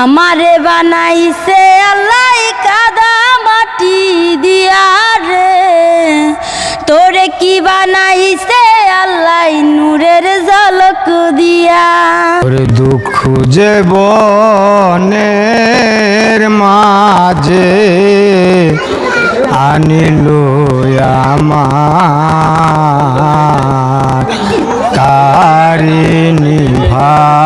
আমারে বানাইছে আল্লাহ কাদা মাটি দিয়া রে। তোরে কি বানাইছে আল্লাহ নূরের ঝলক দিয়া। ওরে দুঃখ যে বনের মাঝে আনিল আমার। কারিনি ভালো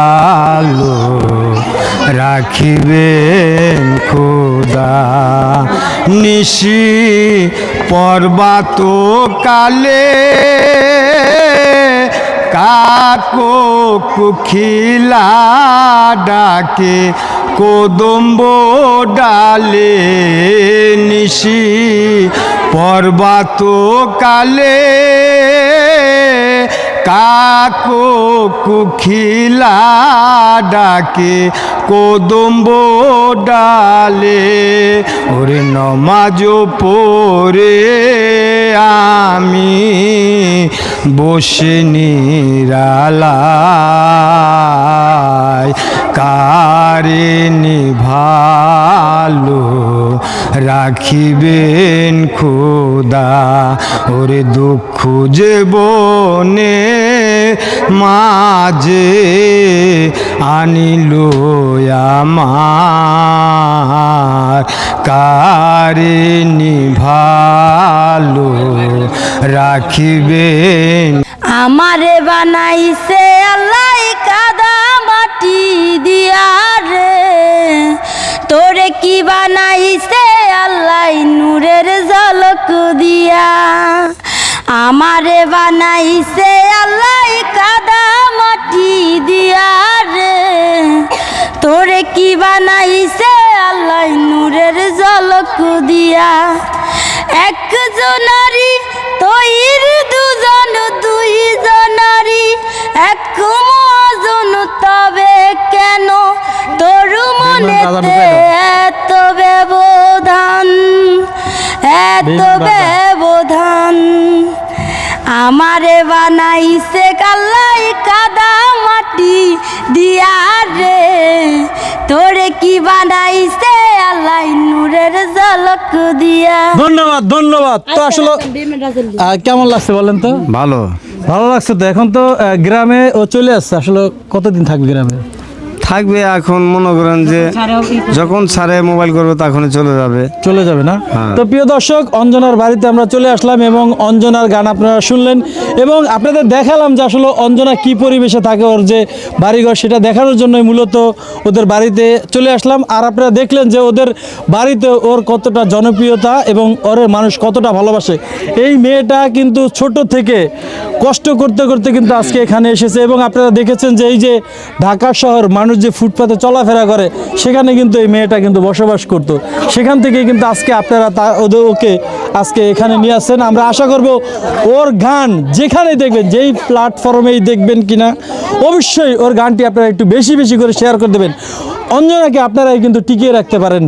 রাখিবেন খুদা। নিশি পর্বাত কালে কাকো কুখিলা ডাকে কোদম্ব ডালে। নিশি পর্বাত কালে কাকো কুখিলা ডাকে, কোদম্ব ডালে। ওরে নমাজ পরে আমি বসে নিরালায়। কারে ভালো রাখিবেন খোদা, ওরে দুঃখ যে বনে মাঝে আনিল আমার। কারে ভালো রাখিবেন আমারে বানাইছে আল্লাহ কাদা মাটি দিয়া রে। তোরে কি বানাইছে আল্লাহ নূরের ঝলক দিয়া। আমারে বানাইছে আল্লাহ কাদা মাটি দিয়া রে। তোরে কি বানাইছে আল্লাহ নূরের ঝলক দিয়া। একজনারি তৈর দুজন দুইজনারি। এক মজন তবে কেন তোর মনেতে এত ব্যবধান? এত ব্যবধান আমারে বানাইছে কাল্লাই কাদা মাটি দিয়া রে। তোরে কি বানাইছে? আল্লাহ নূরের ঝলক দিয়া। ধন্যবাদ ধন্যবাদ। তো আসলে আহ, কেমন লাগছে বলেন তো? ভালো। ভালো লাগছে তো। এখন তো গ্রামে ও চলে আসছে। আসলে কতদিন থাকবে গ্রামে? থাকবে এখন মনে করেন যে যখন স্যারে মোবাইল করবে তখনই চলে যাবে। চলে যাবে না? হ্যাঁ। তো প্রিয় দর্শক অঞ্জনার বাড়িতে আমরা চলে আসলাম এবং অঞ্জনার গান আপনারা শুনলেন এবং আপনাদের দেখালাম যে আসলে অঞ্জনা কি পরিবেশে থাকে ওর যে বাড়িঘর সেটা দেখানোর জন্যই মূলত ওদের বাড়িতে চলে আসলাম। আর আপনারা দেখলেন যে ওদের বাড়িতে ওর কতটা জনপ্রিয়তা এবং ওর মানুষ কতটা ভালোবাসে। এই মেয়েটা কিন্তু ছোট থেকে কষ্ট করতে করতে কিন্তু আজকে এখানে এসেছে এবং আপনারা দেখেছেন যে এই যে ঢাকা শহর মানুষ যে ফুটপাতে চলাফেরা করে, সেখানে কিন্তু এই মেয়েটা কিন্তু বসবাস করত। সেখান থেকে কিন্তু আজকে আপনারা তা ওদের ওকে আজকে এখানে নিয়ে আসছেন। আমরা আশা করব ওর গান যেখানে দেখবেন, যেই প্ল্যাটফর্মেই দেখবেন কিনা, অবশ্যই ওর গানটি আপনারা একটু বেশি বেশি করে শেয়ার করে দেবেন। অঞ্জনাকে আপনারাই কিন্তু টিকিয়ে রাখতে পারেন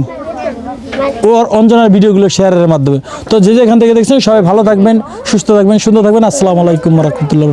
ওর অঞ্জনার ভিডিওগুলো শেয়ারের মাধ্যমে। তো যে যেখান থেকে দেখছেন, সবাই ভালো থাকবেন, সুস্থ থাকবেন, সুন্দর থাকবেন। আসসালামু আলাইকুম রহমতুল্লাহ